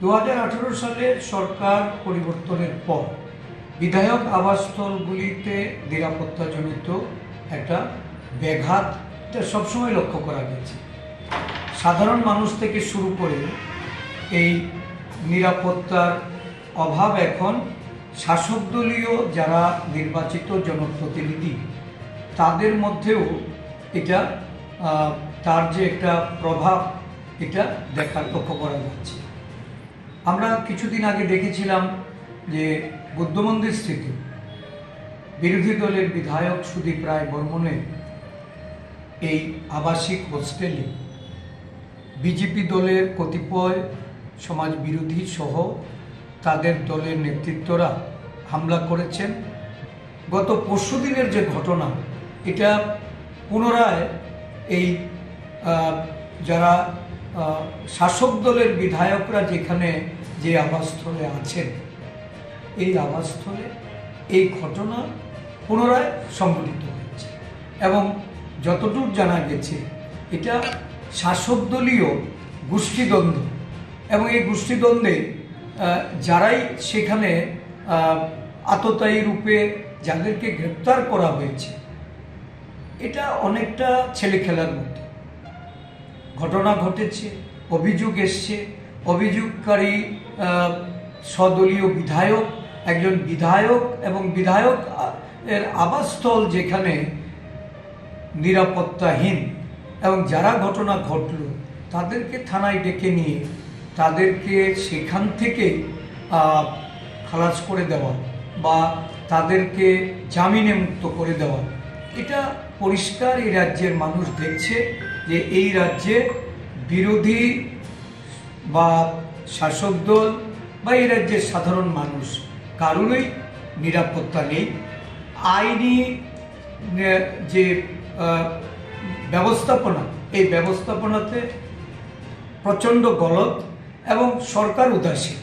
দু হাজার আঠেরো সালে সরকার পরিবর্তনের পর বিধায়ক আবাসস্থলগুলিতে নিরাপত্তাজনিত একটা ব্যাঘাত সবসময় লক্ষ্য করা গেছে। সাধারণ মানুষ থেকে শুরু করে এই নিরাপত্তার অভাব এখন শাসকদলীয় যারা নির্বাচিত জনপ্রতিনিধি, তাদের মধ্যেও এটা তার যে একটা প্রভাব এটা দেখার লক্ষ্য করা যাচ্ছে। আমরা কিছুদিন আগে দেখেছিলাম যে বুদ্ধ মন্দির স্থিত, বিরোধী দলের বিধায়ক সুদীপ রায় বর্মনের এই আবাসিক হোস্টেলে বিজেপি দলের কতিপয় সমাজ বিরোধী সহ তাদের দলের নেতৃত্বরা হামলা করেছেন। গত পরশু দিনের যে ঘটনা, এটা পুনরায় এই যারা শাসক দলের বিধায়করা যেখানে যে আবাসস্থলে আছেন, এই আবাসস্থলে এই ঘটনা পুনরায় সংঘটিত হয়েছে। এবং যতদূর জানা গেছে, এটা শাসক দলীয় গোষ্ঠীদ্বন্দ্ব। এবং এই গোষ্ঠীদ্বন্দ্বে যারাই সেখানে আততায়ী রূপে যাদেরকে গ্রেপ্তার করা হয়েছে, এটা অনেকটা ছেলে খেলার মতো। ঘটনা ঘটেছে অভিযোগ এসছে। অভিযোগকারী আহ, স্বদলীয় বিধায়ক একজন বিধায়ক এবং বিধায়ক এর আবাসস্থল যেখানে নিরাপত্তাহীন এবং যারা ঘটনা ঘটল তাদেরকে থানায় ডেকে নিয়ে তাদেরকে সেখান থেকে খালাস করে দেওয়া বা তাদেরকে জামিনে মুক্ত করে দেওয়া। এটা পরিষ্কার এই রাজ্যের মানুষ দেখছে। যে এই রাজ্যে বিরোধী বা শাসক দল বা এই রাজ্যের সাধারণ মানুষ কারণেই নিরাপত্তা নেই। আইনি যে ব্যবস্থাপনা, এই ব্যবস্থাপনাতে প্রচণ্ড গলত এবং সরকার উদাসীন।